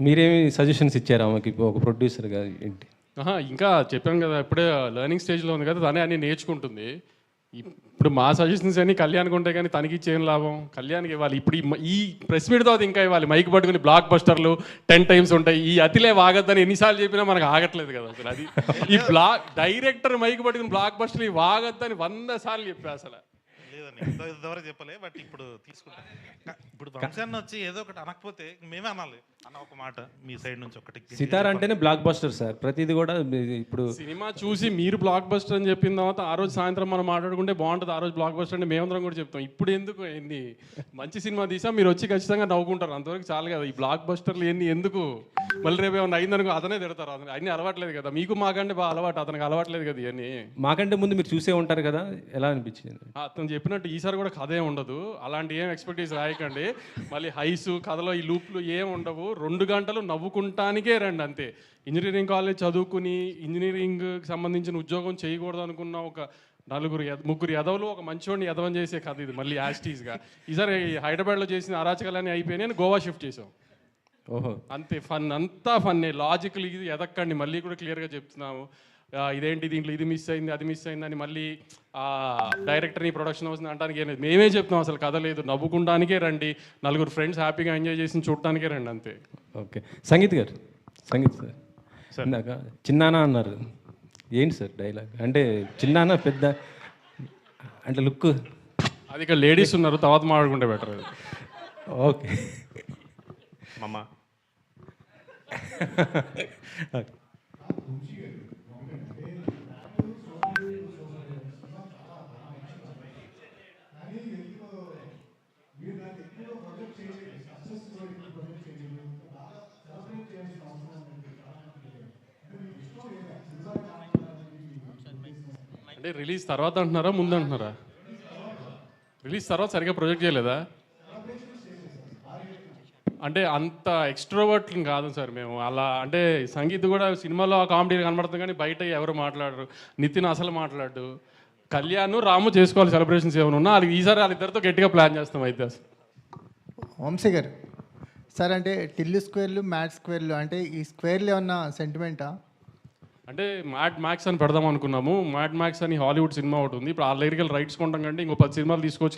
మీరేమి సజెషన్స్ ఇచ్చారు? ఆమెకి ఒక ప్రొడ్యూసర్గా ఏంటి? ఆహా, ఇంకా చెప్పాను కదా ఇప్పుడే లెర్నింగ్ స్టేజ్లో ఉంది కదా తనే అన్ని నేర్చుకుంటుంది. ఇప్పుడు మా సజెషన్స్ అన్ని కళ్యాణ్కి ఉంటాయి కానీ తనకి ఇచ్చేం లాభం? కళ్యాణ్కి ఇవ్వాలి. ఇప్పుడు ఈ మ- ఈ ప్రెస్ మీట్ తర్వాత ఇంకా ఇవ్వాలి. మైక్ పట్టుకుని బ్లాక్ బస్టర్లు టెన్ టైమ్స్ ఉంటాయి. ఈ అతిలే వాగద్దని ఎన్నిసార్లు చెప్పినా మనకు ఆగట్లేదు కదా అసలు అది. ఈ బ్లాక్ డైరెక్టర్ మైక్ పట్టుకుని బ్లాక్ బస్టర్లు ఈ వాగద్దని వంద సార్లు చెప్పా అసలు. ఇంత ఇంతవరకు చెప్పలే బట్ ఇప్పుడు తీసుకుంటాం. ఇప్పుడు వంశాన్ని వచ్చి ఏదో ఒకటి అనకపోతే మేమే అనాలి. అన్న ఒక మాట మీ సైడ్ నుంచి ఒకటి సితార్ అంటేనే బ్లాక్ బస్టర్ సార్ ప్రతిది కూడా ఇప్పుడు సినిమా చూసి మీరు బ్లాక్ బస్టర్ అని చెప్పిన తర్వాత ఆ రోజు సాయంత్రం మనం మాట్లాడుకుంటే బాగుంటుంది ఆ రోజు బ్లాక్ బస్టర్ అంటే మేమందరం కూడా చెప్తాం. ఇప్పుడు ఎందుకు ఎన్ని మంచి సినిమా తీసా మీరు వచ్చి ఖచ్చితంగా నవ్వుకుంటారు. అంతవరకు చాలు కదా ఈ బ్లాక్ బస్టర్లు ఎన్ని ఎందుకు? మళ్ళీ రేపు ఏమన్నా అయిందనుకో అతనే తిడతారు. అతను అన్ని అలవాట్లేదు కదా. మీకు మాకంటే బాగా అలవాటు అతనికి అలవాట్లేదు కదా ఇవన్నీ మాకంటే ముందు మీరు చూసే ఉంటారు కదా ఎలా అనిపించింది? ఆ, అతను చెప్పినట్టు ఈసారి కూడా కథ ఏం ఉండదు. అలాంటి ఏం ఎక్స్పెక్టేషన్ రాయకండి. మళ్ళీ హైస్ కథలో ఈ లూప్లు ఏం ఉండవు. రెండు గంటలు నవ్వుకుంటానికే రండి అంతే. ఇంజనీరింగ్ కాలేజ్ చదువుకుని ఇంజనీరింగ్ సంబంధించిన ఉద్యోగం చేయకూడదు అనుకున్న ఒక నలుగురు ముగ్గురు ఎదవలు ఒక మంచివాడిని ఎదవం చేసే కథ ఇది మళ్ళీ యాస్టీస్గా ఈసారి హైదరాబాద్లో చేసిన అరాచకాలన్నీ అయిపోయినాయి గోవా షిఫ్ట్ చేసాం ఓహో. అంతే ఫన్ అంతా ఫన్నే లాజికల్ ఇది ఎదక్కండి మళ్ళీ కూడా క్లియర్గా చెప్తున్నాము. ఇదేంటి దీంట్లో ఇది మిస్ అయింది అది మిస్ అయింది అని మళ్ళీ ఆ డైరెక్టర్ని ప్రొడక్షన్ హౌస్ని అనడానికి ఏం లేదు. మేమే చెప్తున్నాం అసలు కథ లేదు. నవ్వుకుంటానికే రండి. నలుగురు ఫ్రెండ్స్ హ్యాపీగా ఎంజాయ్ చేసి చూడటానికే రండి అంతే. ఓకే. సంగీత్ గారు సంగీత్ సార్. ఇందాక చిన్నానా అన్నారు. ఏంటి సార్ డైలాగ్ అంటే చిన్నానా పెద్ద? అంటే లుక్ అది ఇక్కడ లేడీస్ ఉన్నారు తర్వాత మాట్లాడుకుంటే బెటర్ ఓకే. మమ్మ అంటే రిలీజ్ తర్వాత అంటున్నారా ముందు అంటున్నారా రిలీజ్ తర్వాత సరిగ్గా ప్రొజెక్ట్ చేయలేదా? అంటే అంత ఎక్స్ట్రోవర్ట్ కాదు సార్ మేము. అలా అంటే సంగీత్ కూడా సినిమాలో కామెడీ కనబడుతుంది కానీ బయట ఎవరు మాట్లాడరు. నితిన్ అసలు మాట్లాడు కళ్యాణ్ రాము చేసుకోవాలి సెలబ్రేషన్స్ ఏమైనా ఉన్నా అది ఈసారి వాళ్ళిద్దరితో గట్టిగా ప్లాన్ చేస్తాం అయితే అసలు. వంశీ గారు సార్ అంటే టిల్లు స్క్వేర్లు మ్యాట్ స్క్వేర్లు అంటే ఈ స్క్వేర్లు ఏమన్నా సెంటిమెంటా అంటే మ్యాడ్ మ్యాక్స్ అని పెడదాం అనుకున్నాము. మ్యాడ్ మ్యాక్స్ అని హాలీవుడ్ సినిమా ఒకటి ఉంది. ఇప్పుడు ఆ రైట్స్ కొంటాం కంటే ఇంకో పది సినిమాలు తీసుకొచ్చి